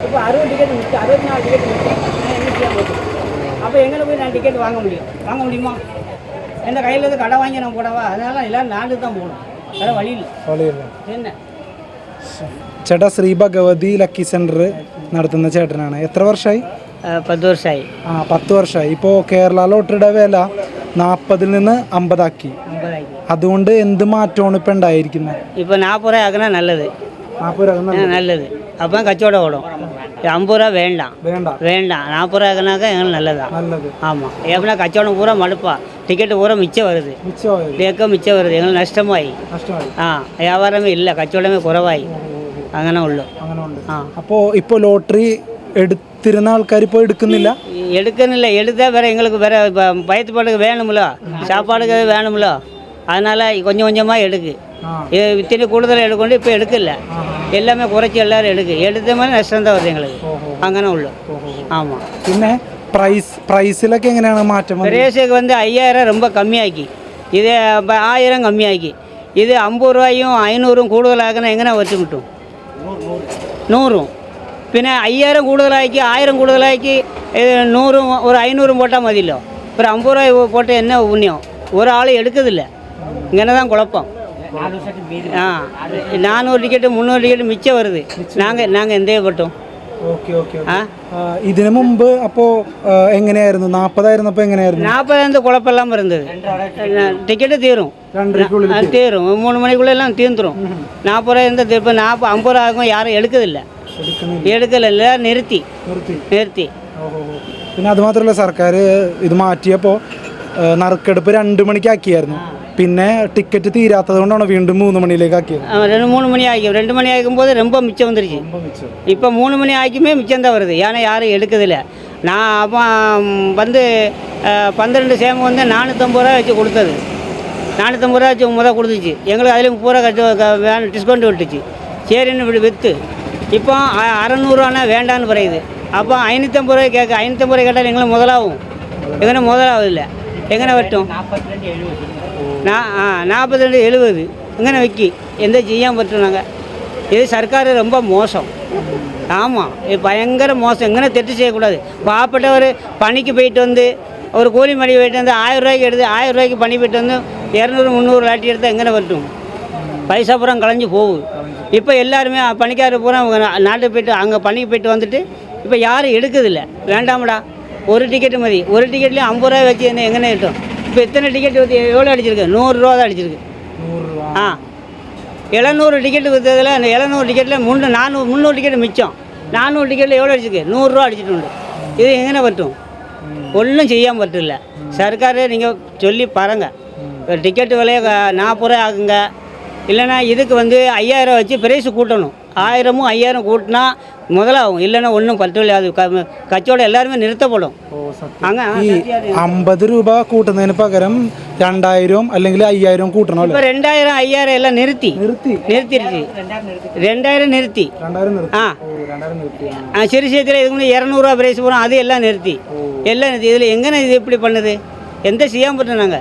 இப்போ அறுபது டிக்கெட் மிச்சம் அறுபத்தி நாலு டிக்கெட் மிச்சம் நான் என்ன செய்ய போகுது அப்போ எங்கே போய் நான் டிக்கெட் வாங்க முடியும் வாங்க முடியுமா எந்த கையில் இருந்து கடை வாங்கி நான் போடவா அதனால எல்லாரும் நாடு தான் போகணும் வேறு வழி இல்லை വളയില്ല என்ன ചേട്ടാ ശ്രീ ഭഗവതി ലക്കി സെൻറ്റർ നടത്തുന്ന ചേട്ടനാണ് എത്ര വർഷമായി பத்து வருஷம் ஆகி ആ പത്ത് വർഷമായി ഇപ്പോൾ കേരള ലോട്ടറിയുടെ വില നാൽപ്പതിൽ നിന്ന് അമ്പതാക്കി ஐம்பதாகி അതുകൊണ്ട് എന്ത് മാറ്റമാണ് ഇപ്പം ഉണ്ടായിരിക്കുന്നത് இப்போ நாற்பது ரூபாய் ஆகுனா நல்லது നാൽപ്പത് രൂപ ஆ, நல்லது அப்போ கச்சோட ஓடும் ஐம்பது ரூபா வேண்டாம் வேண்டாம் வேண்டாம் நாற்பது ரூபாய்க்குனாக்கா எங்களுக்கு நல்லதான் நல்லது ஆமாம் எப்படின்னா கச்சவடம் பூரா மடுப்பா டிக்கெட்டு பூரா மிச்சம் வருது மிச்சம் டேக்கம் மிச்சம் வருது எங்களுக்கு நஷ்டமாயி നഷ്ടമായി ആ വ്യാപാരമേ ഇല്ല കച്ചവടമേ കുറവായി അങ്ങനെ ഉള്ളു അങ്ങനെ ഉണ്ട് ആ. അപ്പോൾ ഇപ്പോൾ ലോട്ടറി എടുത്തിരുന്ന ആൾക്കാർ ഇപ്പോൾ എടുക്കുന്നില്ല ഈ എടുக்கணும்ல எடுத்தா வேற எங்களுக்கு வேற பயத்துப்பாட்டுக்கு வேணும்ல சாப்பாடுக்கு வேணும்ல அதனால கொஞ்சம் கொஞ்சமாக எடுக்கு ഇത്തിരി കൂടുതൽ എടുക്കൊണ്ട് ഇപ്പോൾ എടുക്കില്ല എല്ലാമേ കുറച്ച് എല്ലാവരും എടുക്കും എടുത്തമാതിരി നഷ്ടം എന്താ പറയുക ഞങ്ങൾക്ക് അങ്ങനെ ഉള്ളു ആമാം പിന്നെ പ്രൈസ് പ്രൈസിലൊക്കെ എങ്ങനെയാണ് മാറ്റം പ്രൈസൊക്കെ വന്ന് അയ്യായിരം ரொம்ப கம்மியாக்கி இது ஆயிரம் கம்மியாக்கி இது ஐம்பது ரூபாயும் ஐநூறும் கூடுதலாக்கினா எங்கே வச்சு கிட்டும் நூறும் പിന്നെ അയ്യായിരം കൂടുതലാക്കി ആയിരം കൂടുതലാക്കി നൂറും ഒരു അഞ്ഞൂറും പോട്ടാൽ മതിയല്ലോ ഒരു അമ്പത് രൂപ പോട്ട് എന്നെ പുണ്യം ഒരാൾ എടുക്കത്തില്ല ഇങ്ങനെ തന്നെ കുഴപ്പം ஆ நானூறு டிக்கெட்டு முந்நூறு டிக்கெட்டு மிச்சம் வருது நாங்கள் நாங்கள் எந்தே பட்டோம் ഓക്കെ ഓക്കെ ഓക്കെ. ஆ ആ, ഇതിനു മുമ്പ് അപ്പോൾ എങ്ങനെയായിരുന്നു നാൽപ്പതായിരുന്നപ്പോൾ എങ്ങനെയായിരുന്നു நாற்பதாயிரம் குழப்பம் இல்லாமல் இருந்தது டிக்கெட்டு தீரும் രണ്ടരയ്ക്കുള്ളിൽ அது தீரும் மூணு மணிக்குள்ள எல்லாம் தீர்ந்துரும் நாற்பது ரூபாய் இருந்தால் இப்போ நாற்பது ஐம்பது ரூபா ஆகும் யாரும் எடுக்குதில்ல എടുക്കുന്നില്ല எடுக்கல இல்லை நிறுத்தி നിർത്തി நிறுத்தி ഓഹോ ഹോ. പിന്നെ അത് മാത്രമല്ല സർക്കാർ ഇത് മാറ്റിയപ്പോൾ നറുക്കെടുപ്പ് രണ്ട് മണിക്കാക്കിയായിരുന്നു പിന്നെ ടിക്കറ്റ് തീരാത്തത് കൊണ്ടാണ് വീണ്ടും മൂന്ന് മണിയിലേക്ക് ആക്കിയത്. ஆ, ரெண்டு மூணு மணி ஆகிக்கும் ரெண்டு மணி ஆகும் போது ரொம்ப மிச்சம் வந்துருச்சு இப்போ மூணு மணி ஆகிக்குமே மிச்சம் தான் வருது ஏன்னா யாரும் எடுக்கிறதில்ல நான் அப்போ வந்து அஹ், பன்னிரெண்டு சேம் வந்து நானூற்றம்பது ரூபா வச்சு கொடுத்தது நானூற்றம்பது ரூபா வச்சு முத கொடுத்துச்சு எங்களுக்கு அதுலேயும் பூரா வேணும் டிஸ்கவுண்ட் விட்டுச்சு சரின்னு இப்படி விற்று இப்போ அ- அறநூறுவானா வேண்டான்னு பறையுது அப்போ ஐநூற்றம்பது ரூபாய் கேட்க ஐநூற்றம்பது ரூபாய் கேட்டால் எங்களுக்கு முதலாகும் எங்கன்னா முதலாவது இல்லை எங்கன்னா வரட்டும் நான் ஆ நாற்பத்தி ரெண்டு எழுபது. இங்கே விற்கி எந்த செய்யாமல் பറ്റുம் நாங்கள் இது சர்க்கார் ரொம்ப மோசம். ஆமாம் இது பயங்கர மோசம். எங்கே தெட்டு செய்யக்கூடாது. பாவப்பட்டவர் பணிக்கு போயிட்டு வந்து ஒரு கூலி மணி போயிட்டு வந்து ஆயிரம் ரூபாய்க்கு எடுத்து ஆயிரம் ரூபாய்க்கு பணி போயிட்டு வந்து இரநூறு முந்நூறு லாட்டி எடுத்தால் எங்கே வரட்டும். பைசா பூரா கலைஞ்சு போகுது இப்போ எல்லாருமே பணிக்காரர் பூரா நாட்டுக்கு போயிட்டு அங்கே பணிக்கு போயிட்டு வந்துட்டு இப்போ யாரும் எடுக்குதில்ல வேண்டாமடா. ஒரு டிக்கெட்டு மதி. ஒரு டிக்கெட்லேயும் ஐம்பது ரூபாய் வச்சு என்ன எங்கே கிட்டும் இப்போ எத்தனை டிக்கெட் வந்து எவ்வளோ அடிச்சிருக்கு? நூறுரூவா தான் அடிச்சிருக்கு. ஆ. எழுநூறு டிக்கெட்டு விற்றதில் அந்த எழுநூறு டிக்கெட்டில் முன்னூறு நானூறு முந்நூறு டிக்கெட் மிச்சம். நானூறு டிக்கெட்டில் எவ்வளோ அடிச்சிருக்கு? நூறுரூவா அடிச்சிட்டு இது எங்கே பட்டும் ஒன்றும் செய்யாமல் பட்டில்ல சர்க்காரே நீங்கள் சொல்லி பாருங்கள் டிக்கெட்டு விலையை நாற்பது ரூபாய் ஆகுங்க. இல்லைன்னா இதுக்கு வந்து ஐயாயிரம் வச்சு பிரைஸ் கூட்டணும். ஆயிரமும் ஐயாயிரம் கூட்டினா முதலாகும் இல்லைன்னா ஒன்றும் பத்துள்ள அது കച്ചവടം എല്ലാവരും നിർത്തപ്പെടും ഈ അമ്പത് രൂപ കൂട്ടുന്നതിന് പകരം രണ്ടായിരവും അല്ലെങ്കിൽ അയ്യായിരവും കൂട്ടണം ഇപ്പൊ രണ്ടായിരം അയ്യായിരം എല്ലാം നിർത്തി നിർത്തി നിർത്തിരുത്തി രണ്ടായിരം നിർത്തി ആ ആ ശരി ശരി ഇത് മുന്നേ இரநூறுவா பிரைஸ் போகிறோம் அது எல்லாம் நிறுத்தி எல்லாம் நிறுத்தி இதில் எங்கே இது இப்படி பண்ணுது எந்த செய்யாமல் பண்ணுறாங்க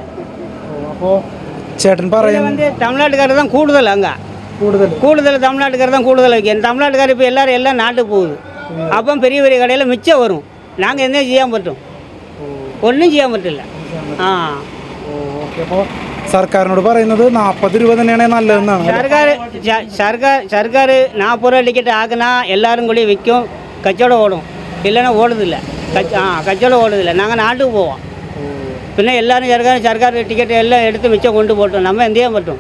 அப்போது ചേട്ടൻ പറയുന്നത് തമിഴ്നാട്ടുകാരെ தான் കൂടുതൽ அங்கே கூடுதல் கூடுதல் தமிழ்நாட்டுக்கார தான் கூடுதல் வைக்கும் என் தமிழ்நாட்டுக்கார இப்போ எல்லோரும் எல்லாம் நாட்டுக்கு போகுது அப்போ பெரிய பெரிய கடையில் மிச்சம் வரும் நாங்கள் என்ன செய்யாமல் பட்டோம் ഒന്നും ചെയ്യാൻ പറ്റില്ല ആ സർക്കാരിനോട് പറയുന്നത് നാൽപ്പത് രൂപ തന്നെയാണ് നല്ലതെന്നാണ് സർക്കാർ സർക്കാർ സർക്കാർ നാൽപ്പത് രൂപ ടിക്കറ്റ് ആക്കിനാ എല്ലാവരും കൂടി വിൽക്കും കച്ചവടം ഓടും ഇല്ലെന്നാ ഓടുന്നില്ല ആ കച്ചവടം ഓടുന്നില്ല ഞങ്ങൾ നാട്ടിൽ പോവാം പിന്നെ എല്ലാവരും സർക്കാർ സർക്കാർ ടിക്കറ്റ് എല്ലാം എടുത്ത് മിച്ചം കൊണ്ടുപോട്ടും നമ്മ എന്ത് ചെയ്യാൻ പറ്റും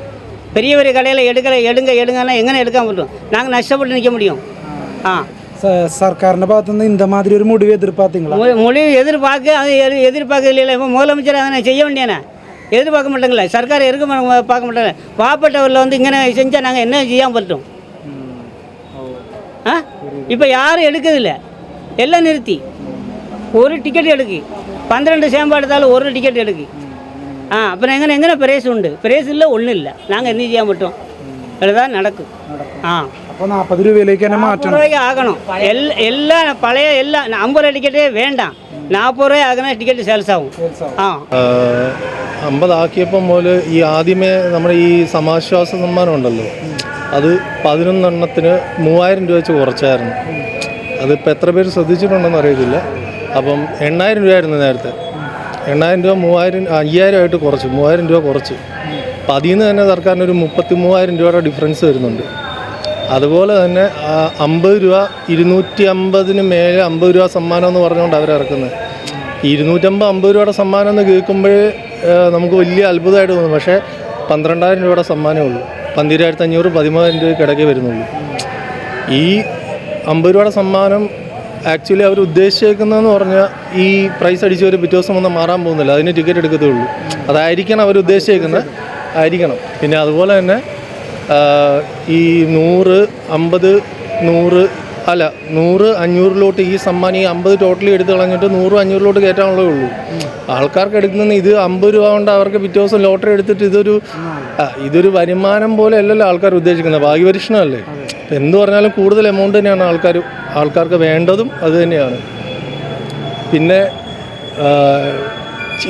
பெரிய பெரிய கடையில் எடுக்கல எடுங்க எடுங்கன்னா எங்கே எடுக்காம பட்டோம் நாங்கள் நஷ்டப்பட்டு நிற்க முடியும் ஆ ச- സർക്കാരിന്റെ ഭാഗത്തു നിന്ന് இந்த மாதிரி ஒரு முடிவு எதிர்பார்த்தீங்களா மொ- மொழிவு எதிர்பார்க்க அது எதிர் எதிர்பார்க்க இல்லை இப்போ முதலமைச்சர் அதனை செய்ய வேண்டியானே எதிர்பார்க்க மாட்டேங்களே சர்க்கார் இருக்க மாட்டாங்க பார்க்க மாட்டாங்க பாவப்பட்டவரில் வந்து இங்கே செஞ்சால் நாங்கள் என்ன செய்யாமல் பட்டோம் ஆ இப்போ யாரும் எடுக்கிறதில்ல எல்லாம் நிறுத்தி ஒரு டிக்கெட் எடுக்கு பன்னிரெண்டு சேம்பா எடுத்தாலும் ஒரு டிக்கெட் எடுக்கு ஆ அப்புறம் எங்கே எங்கே பிரேஸ் உண்டு பிரேஸ் இல்லை ஒன்றும் இல்லை நாங்கள் என்ன செய்ய மாட்டோம் இதுதான் நடக்கும் ஆ അപ്പോൾ നാൽപ്പത് രൂപയിലേക്ക് തന്നെ நாற்பது മാറ്റണം ரூபாய்க்கு ஆகணும் எல் எல்லாம் பழைய எல்லாம் ஐம்பது ரூபாய் டிக்கெட்டே வேண்டாம் நாற்பது ரூபாய் ஆகினா டிக்கெட் சேல்ஸ் ஆகும் ആ അമ്പതാക്കിയപ്പം മുതൽ ഈ ആദ്യമേ നമ്മുടെ ഈ സമാശ്വാസ സമ്മാനം ഉണ്ടല്ലോ അത് പതിനൊന്നെണ്ണത്തിന് മൂവായിരം രൂപ വെച്ച് കുറച്ചായിരുന്നു അതിപ്പോൾ എത്ര പേര് ശ്രദ്ധിച്ചിട്ടുണ്ടെന്ന് അറിയത്തില്ല അപ്പം എണ്ണായിരം രൂപയായിരുന്നു നേരത്തെ എണ്ണായിരം രൂപ മൂവായിരം അയ്യായിരം ആയിട്ട് കുറച്ച് മൂവായിരം രൂപ കുറച്ച്. അപ്പം അതിൽ നിന്ന് തന്നെ സർക്കാരിന് ഒരു മുപ്പത്തി മൂവായിരം രൂപയുടെ ഡിഫറൻസ് വരുന്നുണ്ട്. അതുപോലെ തന്നെ അമ്പത് രൂപ ഇരുന്നൂറ്റി അമ്പതിന് മേലെ അമ്പത് രൂപ സമ്മാനം എന്ന് പറഞ്ഞുകൊണ്ട് അവരിറക്കുന്നത് ഇരുന്നൂറ്റമ്പത് അമ്പത് രൂപയുടെ സമ്മാനം എന്ന് കേൾക്കുമ്പോൾ നമുക്ക് വലിയ അത്ഭുതമായിട്ട് തോന്നും. പക്ഷേ പന്ത്രണ്ടായിരം രൂപയുടെ സമ്മാനമേ ഉള്ളൂ. പന്തിരായിരത്തി അഞ്ഞൂറ് പതിമൂവായിരം രൂപയ്ക്ക് ഇടയ്ക്ക് വരുന്നുള്ളൂ. ഈ അമ്പത് രൂപയുടെ സമ്മാനം ആക്ച്വലി അവർ ഉദ്ദേശിച്ചേക്കുന്നതെന്ന് പറഞ്ഞാൽ ഈ പ്രൈസ് അടിച്ച് ഒരു പിറ്റേ ദിവസം ഒന്നും മാറാൻ പോകുന്നില്ല. അതിന് ടിക്കറ്റ് എടുക്കത്തേ ഉള്ളൂ. അതായിരിക്കണം അവർ ഉദ്ദേശിച്ചേക്കുന്നത്. ആയിരിക്കണം. പിന്നെ അതുപോലെ തന്നെ ഈ നൂറ് അമ്പത് നൂറ് അല്ല നൂറ് അഞ്ഞൂറിലോട്ട് ഈ സമ്മാനം ഈ അമ്പത് ടോട്ടലി എടുത്ത് കളഞ്ഞിട്ട് നൂറ് അഞ്ഞൂറിലോട്ട് കയറ്റാനുള്ളതേ ഉള്ളൂ. ആൾക്കാർക്ക് എടുക്കുന്ന ഇത് അമ്പത് രൂപ കൊണ്ട് അവർക്ക് പിറ്റേ ദിവസം ലോട്ടറി എടുത്തിട്ട് ഇതൊരു ഇതൊരു വരുമാനം പോലെ അല്ലല്ലോ ആൾക്കാർ ഉദ്ദേശിക്കുന്നത്. ഭാഗ്യപരീക്ഷണമല്ലേ? ഇപ്പം എന്ത് പറഞ്ഞാലും കൂടുതൽ എമൗണ്ട് തന്നെയാണ് ആൾക്കാർ ആൾക്കാർക്ക് വേണ്ടതും അത് തന്നെയാണ്. പിന്നെ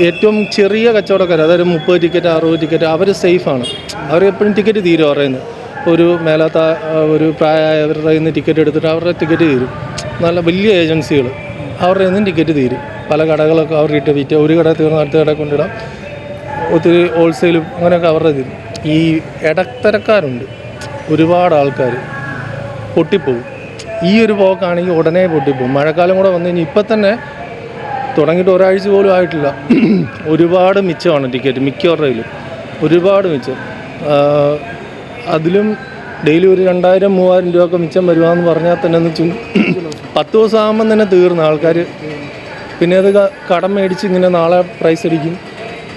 ഏറ്റവും ചെറിയ കച്ചവടക്കാർ അതായത് മുപ്പത് ടിക്കറ്റ് അറുപത് ടിക്കറ്റ് അവർ സേഫാണ് അവർ എപ്പോഴും ടിക്കറ്റ് തീരും പറയുന്നത് ഒരു മേലാത്ത ഒരു പ്രായമായവരുടെ നിന്ന് ടിക്കറ്റ് എടുത്തിട്ട് അവരുടെ ടിക്കറ്റ് തീരും. നല്ല വലിയ ഏജൻസികൾ അവരുടെ നിന്നും ടിക്കറ്റ് തീരും. പല കടകളൊക്കെ അവർ ഇട്ട് വിറ്റ് ഒരു കട തീർന്ന് അടുത്ത കട കൊണ്ടിടാം ഒത്തിരി ഹോൾസെയിലും അങ്ങനെയൊക്കെ അവരുടെ തീരും. ഈ ഇടത്തരക്കാരുണ്ട്. ഒരുപാട് ആൾക്കാർ പൊട്ടിപ്പോവും. ഈ ഒരു പോക്കാണെങ്കിൽ ഉടനെ പൊട്ടിപ്പോവും. മഴക്കാലം കൂടെ വന്നു കഴിഞ്ഞാൽ ഇപ്പം തന്നെ തുടങ്ങിയിട്ട് ഒരാഴ്ച പോലും ആയിട്ടില്ല. ഒരുപാട് മിച്ചമാണ് ടിക്കറ്റ് മിക്കവരുടെയിലും ഒരുപാട് മിച്ചം. അതിലും ഡെയിലി ഒരു രണ്ടായിരം മൂവായിരം രൂപയൊക്കെ മിച്ചം വരുവാന്ന് പറഞ്ഞാൽ തന്നെ എന്ന് വെച്ചാൽ പത്ത് ദിവസം ആകുമ്പം തന്നെ തീർന്ന ആൾക്കാർ പിന്നെ അത് കടം മേടിച്ച് ഇങ്ങനെ നാളെ പ്രൈസ് അടിക്കും.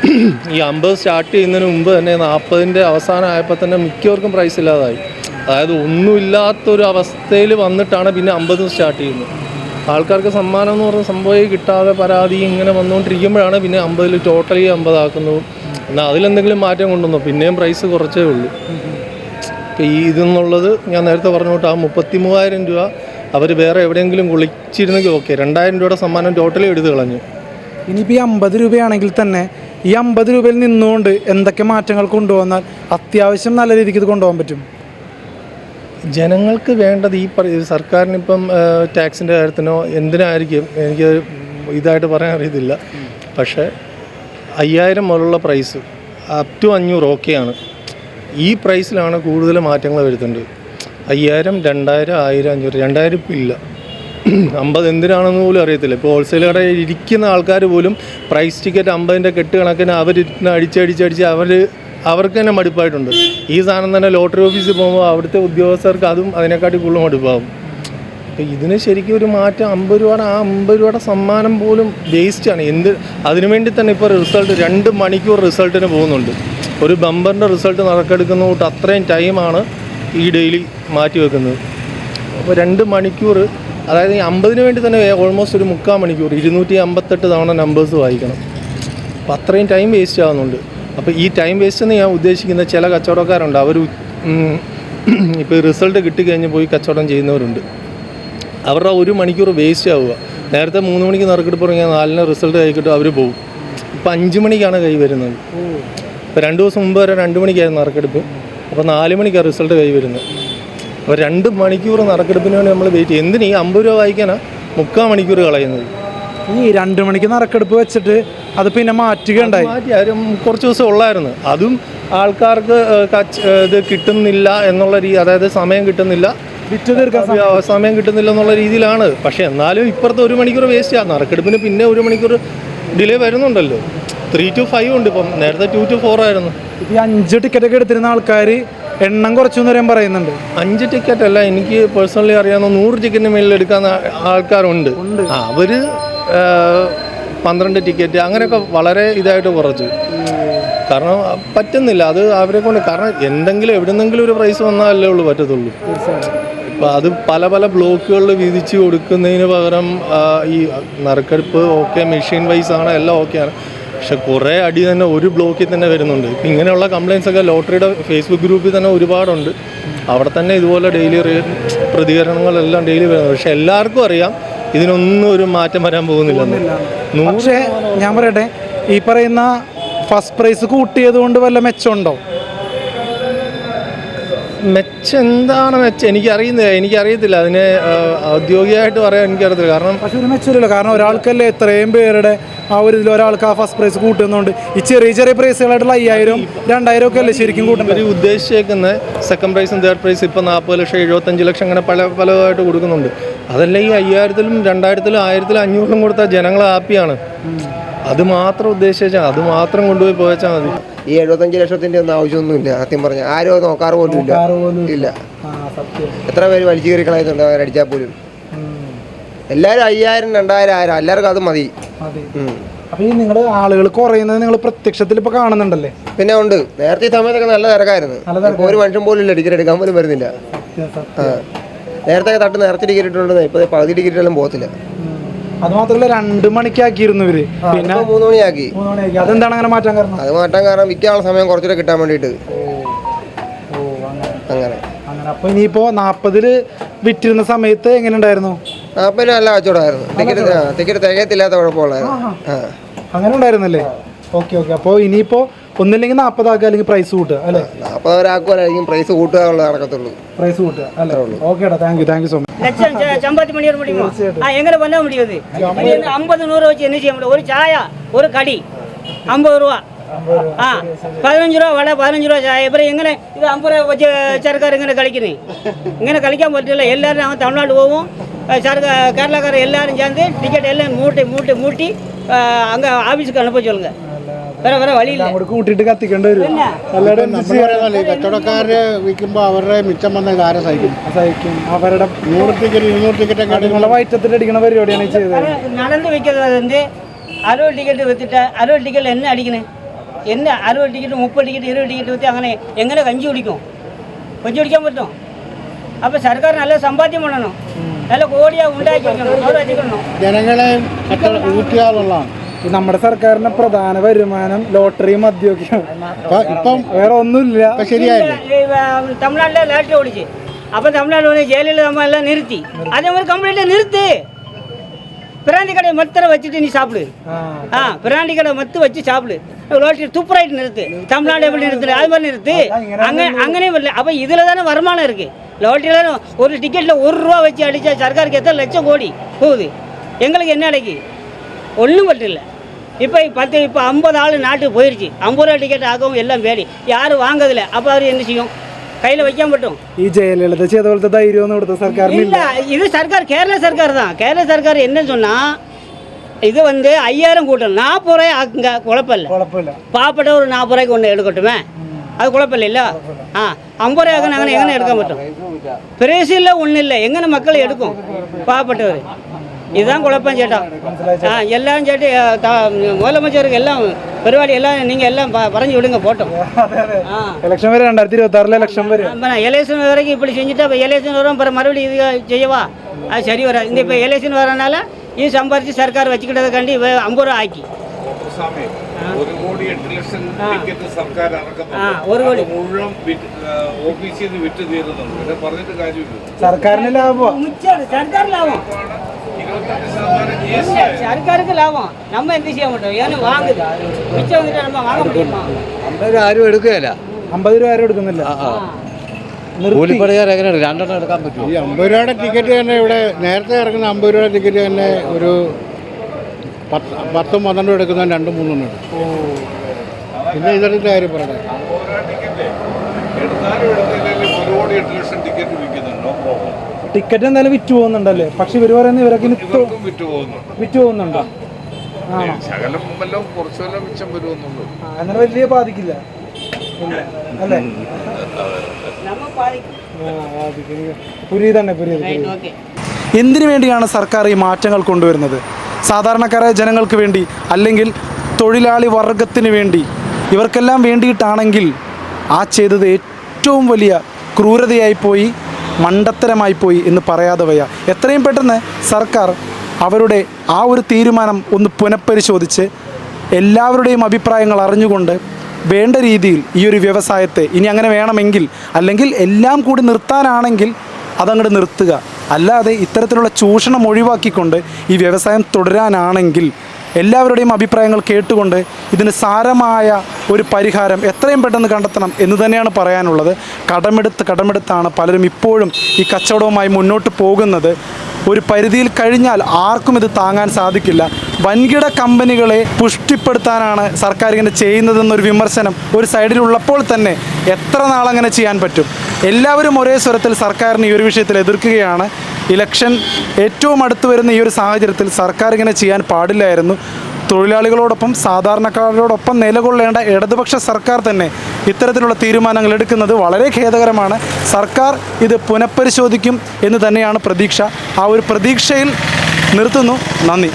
ഈ അമ്പത് സ്റ്റാർട്ട് ചെയ്യുന്നതിന് മുമ്പ് തന്നെ നാൽപ്പതിന്റെ അവസാനം ആയപ്പോൾ തന്നെ മിക്കവർക്കും പ്രൈസ് ഇല്ലാതായി. അതായത് ഒന്നുമില്ലാത്തൊരു അവസ്ഥയിൽ വന്നിട്ടാണ് പിന്നെ അമ്പത് സ്റ്റാർട്ട് ചെയ്യുന്നത്. ആൾക്കാർക്ക് സമ്മാനം എന്ന് പറഞ്ഞ സംഭവം കിട്ടാതെ പരാതി ഇങ്ങനെ വന്നുകൊണ്ടിരിക്കുമ്പോഴാണ് പിന്നെ അമ്പതിൽ ടോട്ടലി അമ്പതാക്കുന്നു. എന്നാൽ അതിലെന്തെങ്കിലും മാറ്റം കൊണ്ടുവന്നു? പിന്നെയും പ്രൈസ് കുറച്ചേ ഉള്ളൂ. ഇപ്പം ഈ ഇതെന്നുള്ളത് ഞാൻ നേരത്തെ പറഞ്ഞോട്ട് ആ മുപ്പത്തി മൂവായിരം രൂപ അവർ വേറെ എവിടെയെങ്കിലും കുളിച്ചിരുന്നെങ്കിൽ ഓക്കെ രണ്ടായിരം രൂപയുടെ സമ്മാനം ടോട്ടലി എടുത്ത് കളഞ്ഞു. ഇനിയിപ്പോൾ ഈ അമ്പത് രൂപയാണെങ്കിൽ തന്നെ ഈ അമ്പത് രൂപയിൽ നിന്നുകൊണ്ട് എന്തൊക്കെ മാറ്റങ്ങൾ കൊണ്ടുവന്നാൽ അത്യാവശ്യം നല്ല രീതിക്ക് ഇത് കൊണ്ടുപോകാൻ പറ്റും? ജനങ്ങൾക്ക് വേണ്ടത് ഈ സർക്കാരിനിപ്പം ടാക്സിന്റെ കാര്യത്തിനോ എന്തിനായിരിക്കും? എനിക്ക് ഇതായിട്ട് പറയാൻ അറിയത്തില്ല. പക്ഷേ അയ്യായിരം മുതലുള്ള പ്രൈസ് അപ് ടു അഞ്ഞൂറ് ഓക്കെയാണ് ഈ പ്രൈസിലാണ് കൂടുതൽ മാറ്റങ്ങൾ വരുത്തേണ്ടത് അയ്യായിരം രണ്ടായിരം ആയിരം അഞ്ഞൂറ് രണ്ടായിരം ഇപ്പം ഇല്ല. അമ്പത് എന്തിനാണെന്ന് പോലും അറിയത്തില്ല. ഇപ്പോൾ ഹോൾസെയിൽ കടയിൽ ഇരിക്കുന്ന ആൾക്കാർ പോലും പ്രൈസ് ടിക്കറ്റ് അമ്പതിന്റെ കെട്ട് കണക്കിന് അവർ അടിച്ചടിച്ചടിച്ച് അവർ അവർക്ക് തന്നെ മടുപ്പായിട്ടുണ്ട്. ഈ സാധനം തന്നെ ലോട്ടറി ഓഫീസിൽ പോകുമ്പോൾ അവിടുത്തെ ഉദ്യോഗസ്ഥർക്ക് അതും അതിനെക്കാട്ടി കൂടുതൽ മടുപ്പാകും അപ്പോൾ ഇതിന് ശരിക്കും ഒരു മാറ്റം അമ്പത് രൂപയുടെ ആ അമ്പത് രൂപയുടെ സമ്മാനം പോലും വേസ്റ്റാണ് എന്ത് അതിനുവേണ്ടി തന്നെ ഇപ്പോൾ റിസൾട്ട് രണ്ട് മണിക്കൂർ റിസൾട്ടിന് പോകുന്നുണ്ട്. ഒരു ബമ്പറിന്റെ റിസൾട്ട് നടക്കെടുക്കുന്ന കൂട്ട് അത്രയും ടൈമാണ് ഈ ഡെയിലി മാറ്റി വെക്കുന്നത്. അപ്പോൾ രണ്ട് മണിക്കൂർ അതായത് ഈ അമ്പതിന് വേണ്ടി തന്നെ ഓൾമോസ്റ്റ് ഒരു മുക്കാൽ മണിക്കൂർ ഇരുന്നൂറ്റി അമ്പത്തെട്ട് തവണ നമ്പേഴ്സ് വായിക്കണം. അപ്പോൾ അത്രയും ടൈം വേസ്റ്റ് ആവുന്നുണ്ട്. അപ്പോൾ ഈ ടൈം വേസ്റ്റ് എന്ന് ഞാൻ ഉദ്ദേശിക്കുന്ന ചില കച്ചവടക്കാരുണ്ട്. അവർ ഇപ്പോൾ റിസൾട്ട് കിട്ടിക്കഴിഞ്ഞ് പോയി കച്ചവടം ചെയ്യുന്നവരുണ്ട്. അവരുടെ ഒരു മണിക്കൂർ വേസ്റ്റ് ആവുക. നേരത്തെ മൂന്ന് മണിക്ക് നറുക്കെടുപ്പ് തുടങ്ങിയാൽ നാലിന് റിസൾട്ട് കൈക്കിട്ട് അവർ പോകും ഇപ്പോൾ അഞ്ച് മണിക്കാണ് കൈ വരുന്നത്. ഇപ്പോൾ രണ്ട് ദിവസം മുമ്പ് വരെ രണ്ട് മണിക്കായിരുന്നു നറുക്കെടുപ്പ്. അപ്പോൾ നാല് മണിക്കാണ് റിസൾട്ട് കൈ വരുന്നത്. അപ്പോൾ രണ്ട് മണിക്കൂർ നറുക്കെടുപ്പിന് വേണ്ടി നമ്മൾ വെയിറ്റ് ചെയ്യും. എന്തിനീ അമ്പത് രൂപ വായിക്കാനാണ് മുക്കാൽ മണിക്കൂർ കളയുന്നത്? ഈ രണ്ട് മണിക്ക് നറുക്കെടുപ്പ് വെച്ചിട്ട് അത് പിന്നെ മാറ്റുകയുണ്ടായി. മാറ്റി കുറച്ച് ദിവസം ഉള്ളായിരുന്നു. അതും ആൾക്കാർക്ക് ഇത് കിട്ടുന്നില്ല എന്നുള്ള രീതി അതായത് സമയം കിട്ടുന്നില്ല. വിറ്റ് തീർക്കാൻ സമയം കിട്ടുന്നില്ല എന്നുള്ള രീതിയിലാണ്. പക്ഷേ എന്നാലും ഇപ്പുറത്തെ ഒരു മണിക്കൂർ വേസ്റ്റ് ആണ് നറുക്കെടുപ്പിന് പിന്നെ ഒരു മണിക്കൂർ ഡിലേ വരുന്നുണ്ടല്ലോ. ത്രീ ടു ഫൈവ് ഉണ്ട് ഇപ്പം. നേരത്തെ ടു ടു ഫോർ ആയിരുന്നു. ഈ അഞ്ച് ടിക്കറ്റ് ഒക്കെ എടുത്തിരുന്ന ആൾക്കാർ എണ്ണം കുറച്ചു നേരം പറയുന്നുണ്ട്. അഞ്ച് ടിക്കറ്റ് അല്ല എനിക്ക് പേഴ്സണലി അറിയാവുന്ന നൂറ് ടിക്കറ്റിന് മേളിൽ എടുക്കാൻ ആൾക്കാരുണ്ട്. അവർ അവർ ആ, പന്ത്രണ്ട് ടിക്കറ്റ് അങ്ങനെയൊക്കെ വളരെ ഇതായിട്ട് കുറച്ചു. കാരണം പറ്റുന്നില്ല. അത് അവരെ കൊണ്ട് കാരണം എന്തെങ്കിലും എവിടെന്നെങ്കിലും ഒരു പ്രൈസ് വന്നാലേ ഉള്ളൂ പറ്റത്തുള്ളൂ. ഇപ്പം അത് പല പല ബ്ലോക്കുകളിൽ വിധിച്ച് കൊടുക്കുന്നതിന് പകരം ഈ നറുക്കെടുപ്പ് ഓക്കെ മെഷീൻ വൈസ് ആണ് എല്ലാം ഓക്കെയാണ് പക്ഷെ കുറേ അടി തന്നെ ഒരു ബ്ലോക്കിൽ തന്നെ വരുന്നുണ്ട്. ഇപ്പം ഇങ്ങനെയുള്ള കംപ്ലയിൻസ് ഒക്കെ ലോട്ടറിയുടെ ഫേസ്ബുക്ക് ഗ്രൂപ്പിൽ തന്നെ ഒരുപാടുണ്ട്. അവിടെ തന്നെ ഇതുപോലെ ഡെയിലി പ്രതികരണങ്ങളെല്ലാം ഡെയിലി വരുന്നുണ്ട്. പക്ഷെ എല്ലാവർക്കും അറിയാം ഇതിനൊന്നും ഒരു മാറ്റം വരാൻ പോകുന്നില്ല. പക്ഷേ ഞാൻ പറയട്ടെ ഈ പറയുന്ന ഫസ്റ്റ് പ്രൈസ് കൂട്ടിയത് കൊണ്ട് വല്ല മെച്ചമുണ്ടോ മെച്ചം എന്താണ് മെച്ചം? എനിക്കറിയുന്നില്ല എനിക്കറിയത്തില്ല. അതിനെ ഔദ്യോഗികമായിട്ട് പറയാൻ എനിക്കറിയത്തില്ല. കാരണം പക്ഷെ ഒരു മെച്ചമില്ലല്ലോ കാരണം ഒരാൾക്കല്ലേ എത്രയും പേരുടെ ആ ഒരു ഇതിൽ ഒരാൾക്ക് ആ ഫസ്റ്റ് പ്രൈസ് കൂട്ടുന്നുണ്ട്. ഈ ചെറിയ ചെറിയ പ്രൈസുകളായിട്ടുള്ള അയ്യായിരം രണ്ടായിരം ഒക്കെ അല്ലേ ശരിക്കും കൂട്ടുന്നത്? ഒരു ഉദ്ദേശിച്ചേക്കുന്ന സെക്കൻഡ് പ്രൈസും തേർഡ് പ്രൈസ് ഇപ്പം നാൽപ്പത് ലക്ഷം എഴുപത്തഞ്ച് ലക്ഷം അങ്ങനെ പല പലതായിട്ട് കൊടുക്കുന്നുണ്ട്. അതല്ല ഈ അയ്യായിരത്തിലും രണ്ടായിരത്തിലും ആയിരത്തിലും അഞ്ഞൂറിലും കൊടുത്താൽ ജനങ്ങൾ ഹാപ്പിയാണ്. അത് മാത്രം ഉദ്ദേശിച്ചാൽ അത് മാത്രം കൊണ്ടുപോയി പോയച്ചാൽ മതി. ഈ എഴുപത്തഞ്ച് ലക്ഷത്തിന്റെ ഒന്നും ആവശ്യമൊന്നുമില്ല സത്യം പറഞ്ഞു. ആരോ നോക്കാറ് പോലും ഇല്ല. ഇല്ല. ആ സത്യം. എത്ര പേര് വലിച്ചു കയറി കളയുന്നുണ്ട് അവരടിച്ചാൽ പോലും? എല്ലാവരും അയ്യായിരം രണ്ടായിരം ആയിരം. എല്ലാവർക്കും അത് മതി. അപ്പൊ ഈ നിങ്ങൾ ആളുകൾ കുറയുന്നത് നിങ്ങൾ പ്രത്യക്ഷത്തിൽ ഇപ്പൊ കാണുന്നുണ്ടല്ലേ? പിന്നെ ഉണ്ട്. നേരത്തെ ഈ സമയത്തൊക്കെ നല്ല തിരക്കായിരുന്നു. ഒരു മനുഷ്യൻ പോലും ഇല്ല ടിക്കറ്റ് എടുക്കാൻ പോലും വരുന്നില്ല. നേരത്തെ തട്ട് നേരത്തെ ടിക്കറ്റ് ഇട്ടുണ്ടെന്ന് ഇപ്പൊ പകുതി ടിക്കറ്റ് എല്ലാം പോകത്തില്ല അത് മാത്രമല്ല രണ്ട് മണിക്കാക്കിയിരുന്നു ഇവർ. പിന്നെ മൂന്ന് മണിയാക്കി. അതെന്താണ് അങ്ങനെ മാറ്റാൻ കാരണം? അത് മാറ്റാൻ കാരണം വിൽക്കാനുള്ള സമയം കുറച്ചുകൂടെ കിട്ടാൻ വേണ്ടിട്ട് അങ്ങനെ. അങ്ങനെ. അപ്പൊ ഇനിയിപ്പോ നാപ്പതിൽ വിറ്റിരുന്ന സമയത്ത് എങ്ങനെ ഉണ്ടായിരുന്നു? ആ പിന്നെ നല്ല കച്ചവടമായിരുന്നു ടിക്കറ്റ് ആ ടിക്കറ്റ് തികയത്തില്ലാത്ത കുഴപ്പമുള്ളായിരുന്നു അങ്ങനെ ഉണ്ടായിരുന്നല്ലേ? Okay okay. അപ്പോൾ ഇനിയിപ്പോൾ ഒന്നില്ലെങ്കിൽ നാൽപ്പതാക്കുക അല്ലെങ്കിൽ പ്രൈസ് കൂട്ടുക അല്ലേ? നാൽപ്പതാക്കുവാനായിരിക്കും പ്രൈസ് കൂട്ടുക നടക്കത്തുള്ളൂ. പ്രൈസ് കൂട്ടുക അല്ലേ? ഓക്കേടാ thank you thank you so much லட்சம் சம்பாத்தி മുടിയോ முடியுமா ஆ, எங்கட பண்ண முடியாது ஐம்பது நூறு வச்சு என்ன செய்ய முடியும் ஒரு சாயா ஒரு கடி ஐம்பது ரூபா രൂപ. பதினஞ்சு ரூபா രൂപ ചായ. ரூபா എങ്ങനെ ഇത് எங்கே இது ஐம்பது ரூபா ഇങ്ങനെ சரக்கார் எங்கே கழிக்கணும் இங்கே கழிக்காம சரக்கு கேரளாக்காரர் எல்லாரும் சேர்ந்து டிக்கெட் எல்லாம் மூட்டை மூட்டை மூட்டி அங்கே ஆஃபீஸுக்கு அனுப்ப சொல்லுங்க வேற வேற வழி இல்லை അങ്ങോട്ട് കൂട്ടിയിട്ട് കത്തിക്കേണ്ടി വരും അല്ലാതെ നമ്മൾ പറയുന്നതല്ലേ ഈ കച്ചവടക്കാര് വിൽക്കുമ്പോൾ അവരുടെ മിച്ചം വന്ന ഇത് ആരെ സഹിക്കും സഹിക്കും അവരുടെ നൂറ് ടിക്കറ്റ് ഇരുന്നൂറ് ടിക്കറ്റ് ഒക്കെ നിങ്ങളെ വയറ്റത്തിൽ അടിക്കുന്ന പരിപാടിയാണ് ഈ ചെയ്തത് அது நடந்து வைக்கிறது வந்து அறுபது டிக்கெட் வித்துட்டா அறுபது டிக்கெட்டில் என்ன அடிக்கணும் என்ன அறுபது டிக்கெட் முப்பது டிக்கெட் இருபது டிக்கெட் விற்று അങ്ങനെ എങ്ങനെ കഞ്ചി കുടിക്കും കഞ്ചി കുടിക്കാൻ പറ്റും അപ്പോൾ സർക്കാർ നല്ല സമ്പാദ്യം பண்ணணும் നല്ല കോടിയാ ഉണ്ടാക്കി വെക്കണം അവർ വെച്ചിക്കണം ജനങ്ങളെ കച്ചവട ഊറ്റിയാലുള്ളതാണ് ഈ നമ്മുടെ സർക്കാരിന്റെ പ്രധാന വരുമാനം ലോട്ടറി മദ്യമൊക്കെയാണ് ഇപ്പം ഇപ്പം വേറെ ഒന്നുമില്ല ശരിയായില്ലേ தமிழ்நாட்டில் லாட்ரி ஓடிச்சு அப்போ தமிழ்நாடு வந்து ஜெயலலிதா அம்மா எல்லாம் நிறுத்தி அதே மாதிரி கம்ப்ளீட்டாக நிறுத்து பிராந்தி கடை மத்தரை வச்சுட்டு நீ சாப்பிடு ആ ஆ பிராண்டி கடை மத்து வச்சு சாப்பிடு ரோட்டி துப்புராயிட்டு நிறுத்து தமிழ்நாடு எப்படி நிறுத்து அது மாதிரி நிறுத்து அங்கே அங்கனே வரல அப்போ இதில் தானே வருமானம் இருக்கு லோட்டியில் ஒரு டிக்கெட்டில் ஒரு ரூபா வச்சு அடித்தா சர்க்காருக்கு எத்தனை லட்சம் கோடி போகுது எங்களுக்கு என்ன அடைக்கு ஒன்றும் பட்டு இல்லை இப்போ பத்து இப்போ ஐம்பது ஆள் நாட்டுக்கு போயிடுச்சு ஐம்பது ரூபா டிக்கெட் ஆகவும் எல்லாம் வேடி யாரும் வாங்குறதில்ல அப்போ அவர் என்ன செய்யும் கையில் வைக்காம மட்டும் ഈ ജയലളിത ചെയ്ത പോലത്തെ ധൈര്യം ഒന്നും ഇവിടുത്തെ സർക്കാരിന് இல்ல இது சர்க்கார் கேரள சர்க்கார் தான் கேரள சர்க்கார் என்ன சொன்னா இது வந்து ஐயாயிரம் கூட்டம் நாற்பது ரூபாய் ஆக்குங்க குழப்பம் இல்லை കുഴപ്പമില്ല பாப்பட்ட ஒரு நாற்பது ரூபாய்க்கு ஒன்று எடுக்கட்டுமே அது குழப்பம் இல்லைல்ல ஆ ஐம்பது ரூபாய்க்கு நாங்கள் எங்கே எடுக்க மாட்டோம் பிரேசிலில் ஒன்றும் இல்லை எங்கே மக்கள் எடுக்கும் பாவப்பட்டவர் இதுதான் குழப்பம் சேட்டா ஆ எல்லாரும் சேட்டு த- முதலமைச்சருக்கு எல்லாம் പരിപാടി എല്ലാം நீங்கள் எல்லாம் ப- പറഞ്ഞു விடுங்க போட்டோம் ஆ ഇലക്ഷൻ വരെ രണ്ടായിരത്തി ഇരുപത്തി ആറിലെ ഇലക്ഷൻ വരെ இப்போ நான் எலெக்ஷன் வரைக்கும் இப்படி செஞ்சுட்டு அப்போ எலெக்ஷன் வரும் அப்புறம் மறுபடியும் இது செய்யவா அது சரி ഈ സമ്പാദിച്ച് സർക്കാർ വെച്ചിക്കിട്ടത് കണ്ടി ഇവ ആക്കി. ഒരു ടിക്കറ്റ് സർക്കാർ ഓഫീസിൽ നിന്ന് വിറ്റ് സർക്കാരിന് ലാഭം സർക്കാർ ലാഭം. സർക്കാർക്ക് ലാഭം നമ്മ എന്ത് ചെയ്യാൻ പറ്റും? ഞാൻ വാങ്ങുക നമ്മ ആരും എടുക്കുകയല്ല. അമ്പത് രൂപ ആരും എടുക്കുന്നില്ല. കൂലിപ്പണിക്കാർ എങ്ങനെ രണ്ടെണ്ണം എടുക്കാൻ പറ്റുമോ? ഈ അമ്പത് രൂപയുടെ ടിക്കറ്റ് തന്നെ ഇവിടെ നേരത്തെ ഇറങ്ങുന്ന അമ്പത് രൂപയുടെ ടിക്കറ്റ് തന്നെ ഒരു പത്ത് പത്തും പന്ത്രണ്ടും എടുക്കുന്ന രണ്ടും മൂന്നെണ്ണം എടുക്കും. പിന്നെ ഇതെടുത്ത കാര്യം പറയട്ടെ. ടിക്കറ്റ് എന്തായാലും വിറ്റ് പോകുന്നുണ്ടല്ലേ? പക്ഷെ ഇവർ പറയുന്നത് ഇവരൊക്കെ വിറ്റ് പോകുന്നുണ്ട്. ശകലം കുറച്ചു വല്ലതും മിച്ചം വരുമെന്നുള്ളൂ. ആ, അങ്ങനെ വലിയ ബാധിക്കില്ല. അല്ലേ? എന്തിനു വേണ്ടിയാണ് സർക്കാർ ഈ മാറ്റങ്ങൾ കൊണ്ടുവരുന്നത്? സാധാരണക്കാരായ ജനങ്ങൾക്ക് വേണ്ടി അല്ലെങ്കിൽ തൊഴിലാളി വർഗത്തിന് വേണ്ടി? ഇവർക്കെല്ലാം വേണ്ടിയിട്ടാണെങ്കിൽ ആ ചെയ്തത് ഏറ്റവും വലിയ ക്രൂരതയായി പോയി മണ്ടത്തരമായി പോയി എന്ന് പറയാതെ വയ്യ എത്രയും പെട്ടെന്ന് സർക്കാർ അവരുടെ ആ ഒരു തീരുമാനം ഒന്ന് പുനഃപരിശോധിച്ച് എല്ലാവരുടെയും അഭിപ്രായങ്ങൾ അറിഞ്ഞുകൊണ്ട് വേണ്ട രീതിയിൽ ഈ ഒരു വ്യവസായത്തെ ഇനി അങ്ങനെ വേണമെങ്കിൽ അല്ലെങ്കിൽ എല്ലാം കൂടി നിർത്താനാണെങ്കിൽ അതങ്ങോട്ട് നിർത്തുക. അല്ലാതെ ഇത്തരത്തിലുള്ള ചൂഷണം ഒഴിവാക്കിക്കൊണ്ട് ഈ വ്യവസായം തുടരാനാണെങ്കിൽ എല്ലാവരുടെയും അഭിപ്രായങ്ങൾ കേട്ടുകൊണ്ട് ഇതിന് സാരമായ ഒരു പരിഹാരം എത്രയും പെട്ടെന്ന് കണ്ടെത്തണം എന്ന് തന്നെയാണ് പറയാനുള്ളത്. കടമെടുത്ത് കടമെടുത്താണ് പലരും ഇപ്പോഴും ഈ കച്ചവടവുമായി മുന്നോട്ട് പോകുന്നത്. ഒരു പരിധിയിൽ കഴിഞ്ഞാൽ ആർക്കും ഇത് താങ്ങാൻ സാധിക്കില്ല. വൻകിട കമ്പനികളെ പുഷ്ടിപ്പെടുത്താനാണ് സർക്കാർ ഇങ്ങനെ ചെയ്യുന്നതെന്നൊരു വിമർശനം ഒരു സൈഡിലുള്ളപ്പോൾ തന്നെ എത്ര നാളങ്ങനെ ചെയ്യാൻ പറ്റും? എല്ലാവരും ഒരേ സ്വരത്തിൽ സർക്കാരിന് ഈ ഒരു വിഷയത്തിൽ എതിർക്കുകയാണ്. ഇലക്ഷൻ ഏറ്റവും അടുത്ത് വരുന്ന ഈ ഒരു സാഹചര്യത്തിൽ സർക്കാർ ഇങ്ങനെ ചെയ്യാൻ പാടില്ലായിരുന്നു. തൊഴിലാളികളോടൊപ്പം സാധാരണക്കാരോടൊപ്പം നിലകൊള്ളേണ്ട ഇടതുപക്ഷ സർക്കാർ തന്നെ ഇത്തരത്തിലുള്ള തീരുമാനങ്ങൾ എടുക്കുന്നത് വളരെ ഖേദകരമാണ്. സർക്കാർ ഇത് പുനഃപരിശോധിക്കും എന്ന് തന്നെയാണ് പ്രതീക്ഷ. ആ ഒരു പ്രതീക്ഷയിൽ നിർത്തുന്നു. നന്ദി.